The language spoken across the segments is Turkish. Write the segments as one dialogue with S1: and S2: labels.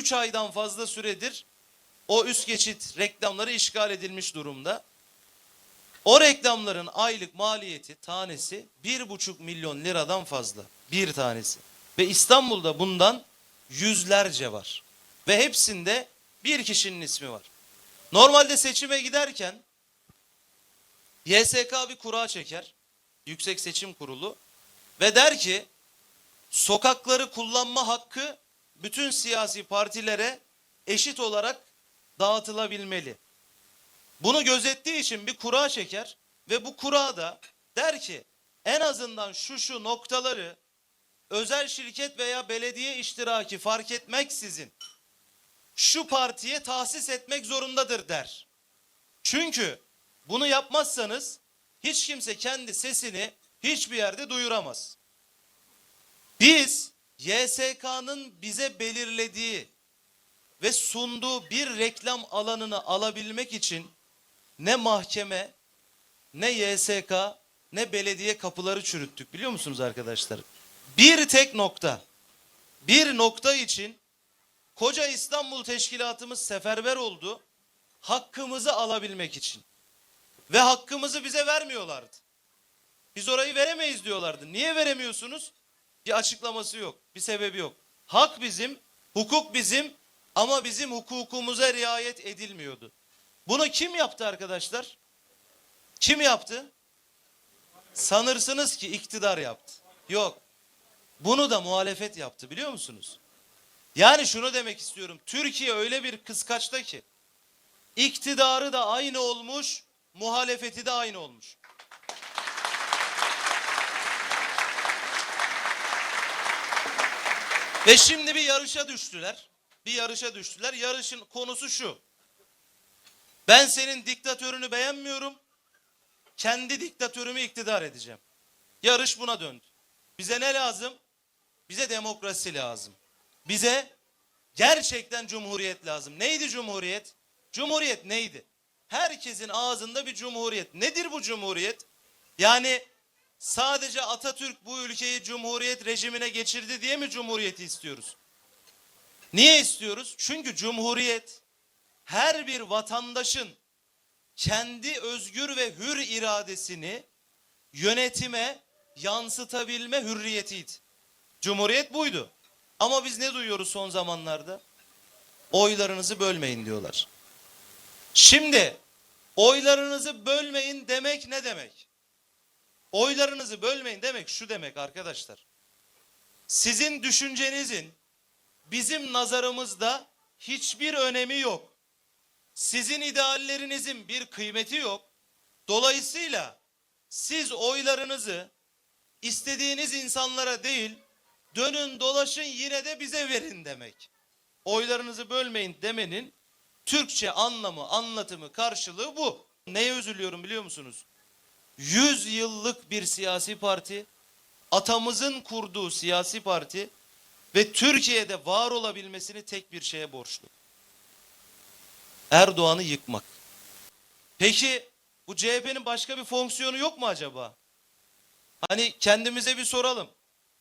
S1: 3 aydan fazla süredir o üst geçit reklamları işgal edilmiş durumda. O reklamların aylık maliyeti tanesi 1,5 milyon liradan fazla. Bir tanesi. Ve İstanbul'da bundan yüzlerce var. Ve hepsinde bir kişinin ismi var. Normalde seçime giderken YSK bir kura çeker. Yüksek Seçim Kurulu. Ve der ki sokakları kullanma hakkı bütün siyasi partilere eşit olarak dağıtılabilmeli. Bunu gözettiği için bir kura çeker ve bu kurada der ki en azından şu şu noktaları özel şirket veya belediye iştiraki fark etmeksizin şu partiye tahsis etmek zorundadır der. Çünkü bunu yapmazsanız hiç kimse kendi sesini hiçbir yerde duyuramaz. Biz YSK'nın bize belirlediği ve sunduğu bir reklam alanını alabilmek için ne mahkeme, ne YSK, ne belediye kapıları çürüttük biliyor musunuz arkadaşlar? Bir tek nokta, bir nokta için koca İstanbul teşkilatımız seferber oldu. Hakkımızı alabilmek için. Ve hakkımızı bize vermiyorlardı. Biz orayı veremeyiz diyorlardı. Niye veremiyorsunuz? Bir açıklaması yok, bir sebebi yok. Hak bizim, hukuk bizim ama bizim hukukumuza riayet edilmiyordu. Bunu kim yaptı arkadaşlar? Kim yaptı? Sanırsınız ki iktidar yaptı. Yok. Bunu da muhalefet yaptı biliyor musunuz? Yani şunu demek istiyorum. Türkiye öyle bir kıskaçta ki iktidarı da aynı olmuş, muhalefeti de aynı olmuş. Ve şimdi bir yarışa düştüler. Bir yarışa düştüler. Yarışın konusu şu. Ben senin diktatörünü beğenmiyorum. Kendi diktatörümü iktidar edeceğim. Yarış buna döndü. Bize ne lazım? Bize demokrasi lazım. Bize gerçekten cumhuriyet lazım. Neydi cumhuriyet? Cumhuriyet neydi? Herkesin ağzında bir cumhuriyet. Nedir bu cumhuriyet? Yani sadece Atatürk bu ülkeyi cumhuriyet rejimine geçirdi diye mi cumhuriyeti istiyoruz? Niye istiyoruz? Çünkü cumhuriyet her bir vatandaşın kendi özgür ve hür iradesini yönetime yansıtabilme hürriyetiydi. Cumhuriyet buydu. Ama biz ne duyuyoruz son zamanlarda? Oylarınızı bölmeyin diyorlar. Şimdi oylarınızı bölmeyin demek ne demek? Oylarınızı bölmeyin demek şu demek arkadaşlar. Sizin düşüncenizin bizim nazarımızda hiçbir önemi yok. Sizin ideallerinizin bir kıymeti yok. Dolayısıyla siz oylarınızı istediğiniz insanlara değil, dönün dolaşın yine de bize verin demek. Oylarınızı bölmeyin demenin Türkçe anlamı, anlatımı, karşılığı bu. Neye üzülüyorum biliyor musunuz? 100 yıllık bir siyasi parti, atamızın kurduğu siyasi parti ve Türkiye'de var olabilmesini tek bir şeye borçlu. Erdoğan'ı yıkmak. Peki bu CHP'nin başka bir fonksiyonu yok mu acaba? Hani kendimize bir soralım.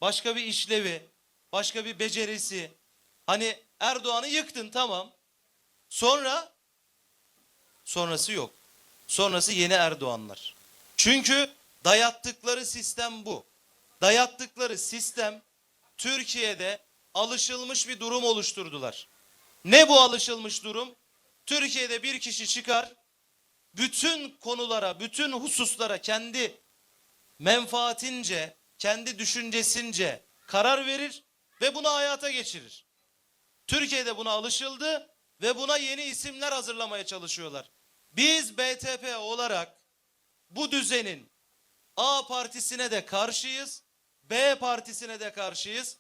S1: Başka bir işlevi, başka bir becerisi. Hani Erdoğan'ı yıktın tamam. Sonra sonrası yok. Sonrası yeni Erdoğanlar. Çünkü dayattıkları sistem bu. Dayattıkları sistem Türkiye'de alışılmış bir durum oluşturdular. Ne bu alışılmış durum? Türkiye'de bir kişi çıkar, bütün konulara, bütün hususlara kendi menfaatince, kendi düşüncesince karar verir ve bunu hayata geçirir. Türkiye'de buna alışıldı ve buna yeni isimler hazırlamaya çalışıyorlar. Biz BTP olarak bu düzenin A partisine de karşıyız, B partisine de karşıyız.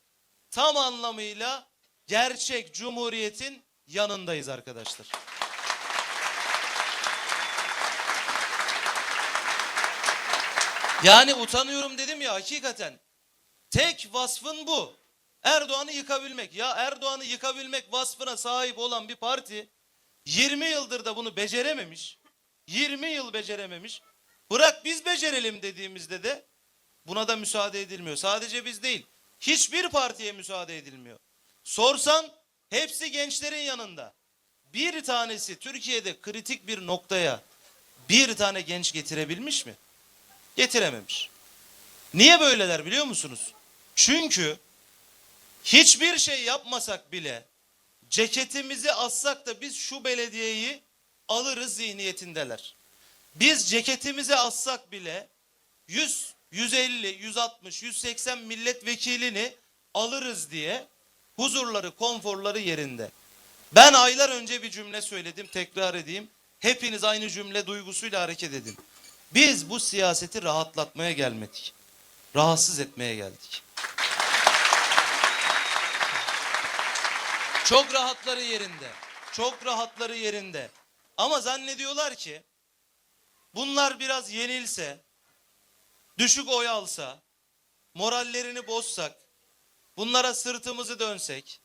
S1: Tam anlamıyla gerçek cumhuriyetin yanındayız arkadaşlar. Yani utanıyorum dedim ya hakikaten. Tek vasfın bu. Erdoğan'ı yıkabilmek. Ya Erdoğan'ı yıkabilmek vasfına sahip olan bir parti 20 yıldır da bunu becerememiş. 20 yıl becerememiş. Bırak biz becerelim dediğimizde de buna da müsaade edilmiyor. Sadece biz değil. Hiçbir partiye müsaade edilmiyor. Sorsan Hepsi gençlerin yanında. Bir tanesi Türkiye'de kritik bir noktaya bir tane genç getirebilmiş mi? Getirememiş. Niye böyleler biliyor musunuz? Çünkü hiçbir şey yapmasak bile ceketimizi assak da biz şu belediyeyi alırız zihniyetindeler. Biz ceketimizi assak bile 100, 150, 160, 180 milletvekilini alırız diye huzurları, konforları yerinde. Ben aylar önce bir cümle söyledim, tekrar edeyim. Hepiniz aynı cümle duygusuyla hareket edin. Biz bu siyaseti rahatlatmaya gelmedik. Rahatsız etmeye geldik. Çok rahatları yerinde. Çok rahatları yerinde. Ama zannediyorlar ki bunlar biraz yenilse, düşük oy alsa, morallerini bozsak, bunlara sırtımızı dönsek,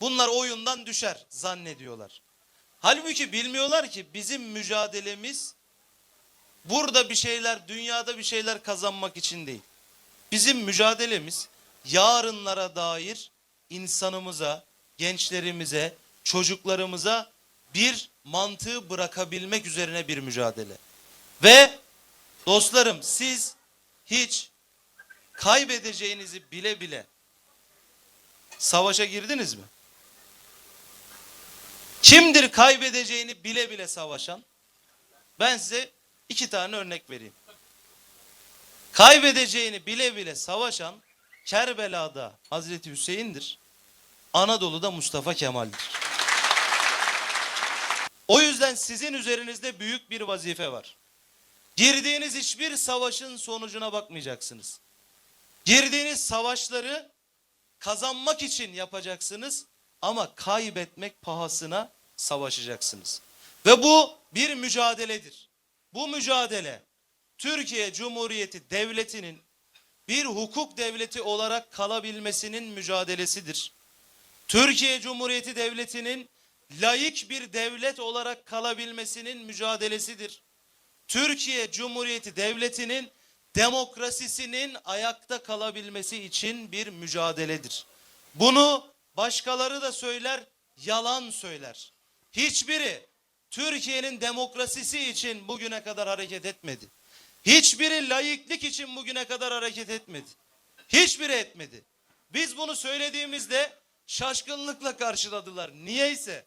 S1: bunlar oyundan düşer zannediyorlar. Halbuki bilmiyorlar ki bizim mücadelemiz burada bir şeyler, dünyada bir şeyler kazanmak için değil. Bizim mücadelemiz yarınlara dair insanımıza, gençlerimize, çocuklarımıza bir mantığı bırakabilmek üzerine bir mücadele. Ve dostlarım siz hiç kaybedeceğinizi bile bile savaşa girdiniz mi? Kimdir kaybedeceğini bile bile savaşan? Ben size iki tane örnek vereyim. Kaybedeceğini bile bile savaşan Kerbela'da Hazreti Hüseyin'dir. Anadolu'da Mustafa Kemal'dir. O yüzden sizin üzerinizde büyük bir vazife var. Girdiğiniz hiçbir savaşın sonucuna bakmayacaksınız. Girdiğiniz savaşları kazanmak için yapacaksınız ama kaybetmek pahasına savaşacaksınız. Ve bu bir mücadeledir. Bu mücadele Türkiye Cumhuriyeti Devleti'nin bir hukuk devleti olarak kalabilmesinin mücadelesidir. Türkiye Cumhuriyeti Devleti'nin layık bir devlet olarak kalabilmesinin mücadelesidir. Türkiye Cumhuriyeti Devleti'nin demokrasisinin ayakta kalabilmesi için bir mücadeledir. Bunu başkaları da söyler, yalan söyler. Hiçbiri Türkiye'nin demokrasisi için bugüne kadar hareket etmedi. Hiçbiri layıklık için bugüne kadar hareket etmedi. Hiçbiri etmedi. Biz bunu söylediğimizde şaşkınlıkla karşıladılar. Niyeyse.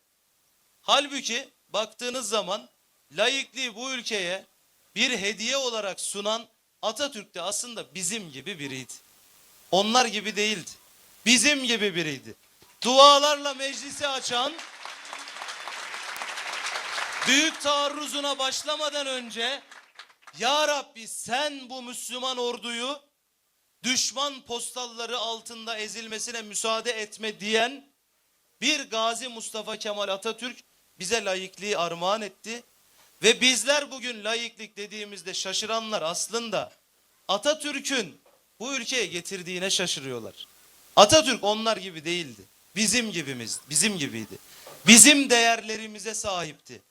S1: Halbuki baktığınız zaman layıklığı bu ülkeye bir hediye olarak sunan Atatürk de aslında bizim gibi biriydi. Onlar gibi değildi. Bizim gibi biriydi. Dualarla meclisi açan büyük taarruzuna başlamadan önce Ya Rabbi sen bu Müslüman orduyu düşman postalları altında ezilmesine müsaade etme diyen bir gazi Mustafa Kemal Atatürk bize layıklığı armağan etti. Ve bizler bugün layıklık dediğimizde şaşıranlar aslında Atatürk'ün bu ülkeye getirdiğine şaşırıyorlar. Atatürk onlar gibi değildi. Bizim gibimiz, bizim gibiydi. Bizim değerlerimize sahipti.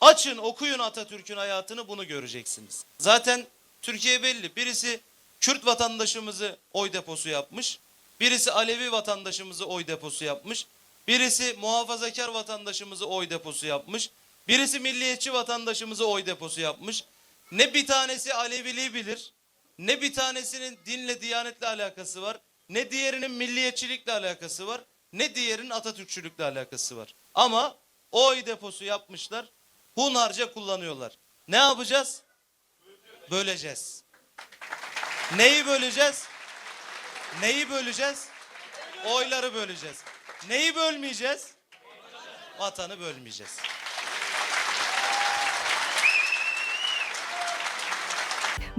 S1: Açın okuyun Atatürk'ün hayatını bunu göreceksiniz. Zaten Türkiye belli. Birisi Kürt vatandaşımızı oy deposu yapmış. Birisi Alevi vatandaşımızı oy deposu yapmış. Birisi muhafazakar vatandaşımızı oy deposu yapmış. Birisi milliyetçi vatandaşımızı oy deposu yapmış. Ne bir tanesi Aleviliği bilir, ne bir tanesinin dinle, diyanetle alakası var, ne diğerinin milliyetçilikle alakası var, ne diğerinin Atatürkçülükle alakası var. Ama oy deposu yapmışlar, hunharca kullanıyorlar. Ne yapacağız? Böleceğiz. Neyi böleceğiz? Neyi böleceğiz? Oyları böleceğiz. Neyi bölmeyeceğiz? Vatanı bölmeyeceğiz.